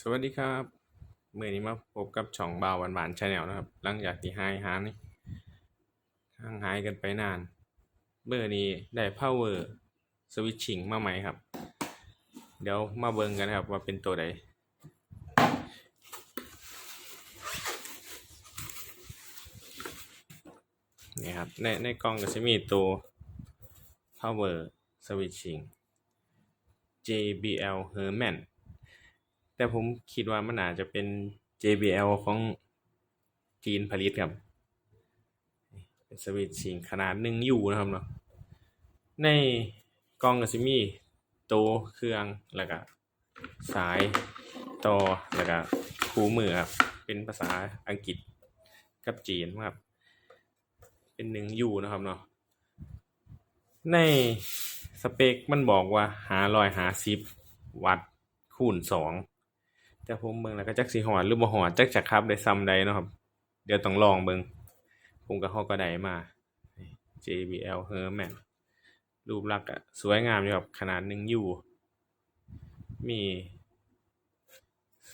สวัสดีครับเมื่อนี้มาพบกับช่องบ่าวหวานๆชาแนลนะครับ หลังจากที่หายหานี่ห่างหายกันไปนานเมื่อนี้ได้ power switching มาใหม่ครับ เดี๋ยวมาเบิ่งกันนะครับว่าเป็นตัวใดนี่ครับในในกล่องก็จะมีตัว power switching JBL Herman แต่ผมคิดว่ามันอาจจะเป็น JBL ของจีนผลิตครับ เป็นสวิตชิงขนาดหนึ่งยูนะครับเนาะ ในกล่องก็จะมีตัวเครื่องแล้วก็สายต่อแล้วก็คู่มือครับ เป็นภาษาอังกฤษกับจีนครับ เป็นหนึ่งยูนะครับเนาะ ในสเปคมันบอกว่าหาร้อยหาสิบวัตต์คูณสอง แต่ผมเบิ่งแล้วก็จักสิหอดหรือบ่หอดจักจะครับได้ซ้ำใดเนาะครับ เดี๋ยวต้องลองเบิ่งผมก็เฮาก็ได้มา JBL Herman รูปลักษณ์อะสวยงามอยู่ครับขนาด1ยูมี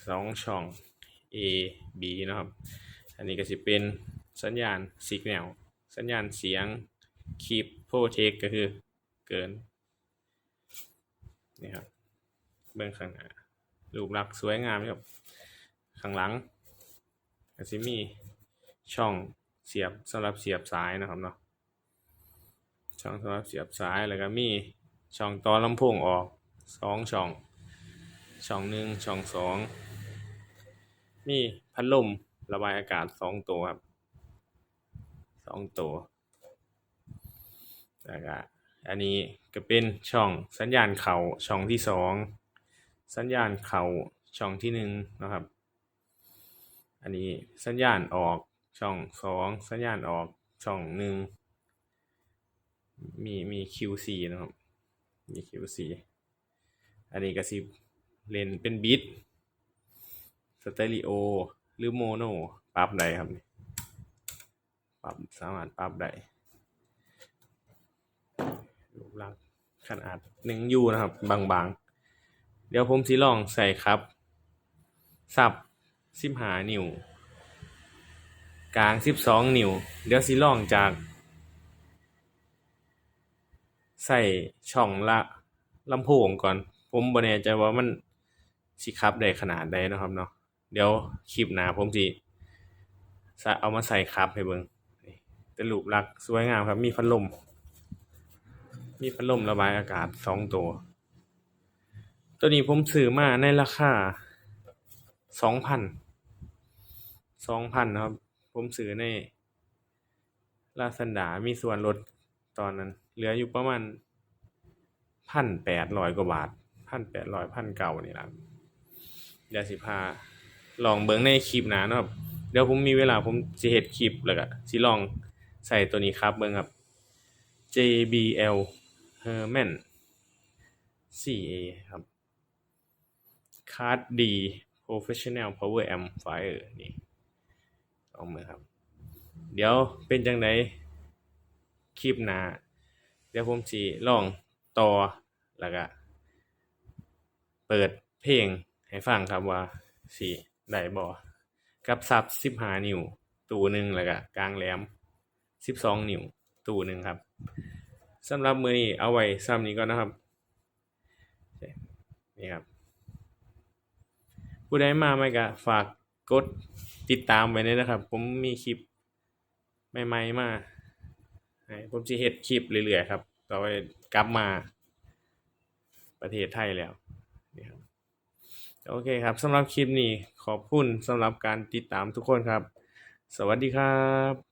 สองช่อง A B นะครับ อันนี้ก็สิเป็นสัญญาณ Signal สัญญาณเสียง Keep Protect ก็คือเกินนี่ครับเบื้องข้างหน้า รูปลักษ์สวยงามครับ ข้างหลังก็จะมีช่องเสียบสำหรับเสียบสายนะครับเนาะช่องสำหรับเสียบสายแล้วก็มีช่องต่อลำโพงออกสองช่อง ช่องหนึ่งช่องสองมีพัดลมระบายอากาศสองตัวครับสองตัวแล้วก็อันนี้ก็เป็นช่องสัญญาณเข่าช่องที่สอง สัญญาณเข่าช่องที่หนึ่งนะครับ อันนี้สัญญาณออกช่องสองสัญญาณออกช่องหนึ่งมีมี Q4 นะครับมี Q4 อันนี้ก็สิเลนเป็นบิทสเตอริโอหรือโมโนปรับได้ครับนี่ปรับสามารถปรับได้รูปลักษณ์ขนาดหนึ่งยูนะครับ บางๆ เดี๋ยวผมสิลองใส่ครับ สับสิบหานิ้ว กลางสิบสองนิ้ว เดี๋ยวสิลองจาก ใส่ช่องละลำโพงก่อน ผมบ่แน่ใจว่ามันสิขับได้ขนาดใดนะครับเนาะ เดี๋ยวคลิปหนาผมสิสะเอามาใส่ขับให้เบิ่งนี่แต่รูปลักษ์สวยงามครับ มีพัดลม มีพัดลมระบายอากาศสองตัว ตัวนี้ผมซื้อมาในราคาสองพันสองพันครับ ผมซื้อในลาซ a นดามีส่วนลดตอนนั้น เหลืออยู่ประมาณพันแปดร้อยกว่าบาทพันแปดร้อยพันเก่านี่ละเดี๋ยวสิพาลองเบิ่งในคลิปหน้าเนะครับ เดี๋ยวผมมีเวลาผมสิเฮ็ดคลิปแล้วก็สิลองใส่ตัวนี้ครับเบิ่งครับ JBL Herman 4A ครับ คาร์ดดี Professional Power Amplifier นี่ลองมือครับ เดี๋ยวเป็นจังไดคลิปหน้าเดี๋ยวผมสิลองต่อแล้วก็เปิดเพลงให้ฟังครับว่าสิได้บ่กับซับ15นิ้วตูหนึ่งแล้วก็กลางแหลม12นิ้วตูหนึ่งครับสำหรับมือนี้เอาไว้ซ้ำนี้ก่อนนะครับนี่ครับ ผู้ใดมาใหม่ก็ฝากกดติดตามไว้เลยนะครับ ผมมีคลิปใหม่ๆมาผมจะเฮ็ดคลิปเรื่อยๆครับต่อไปกลับมาประเทศไทยแล้วนี่ครับโอเคครับสำหรับคลิปนี้ขอบคุณสำหรับการติดตามทุกคนครับ สวัสดีครับ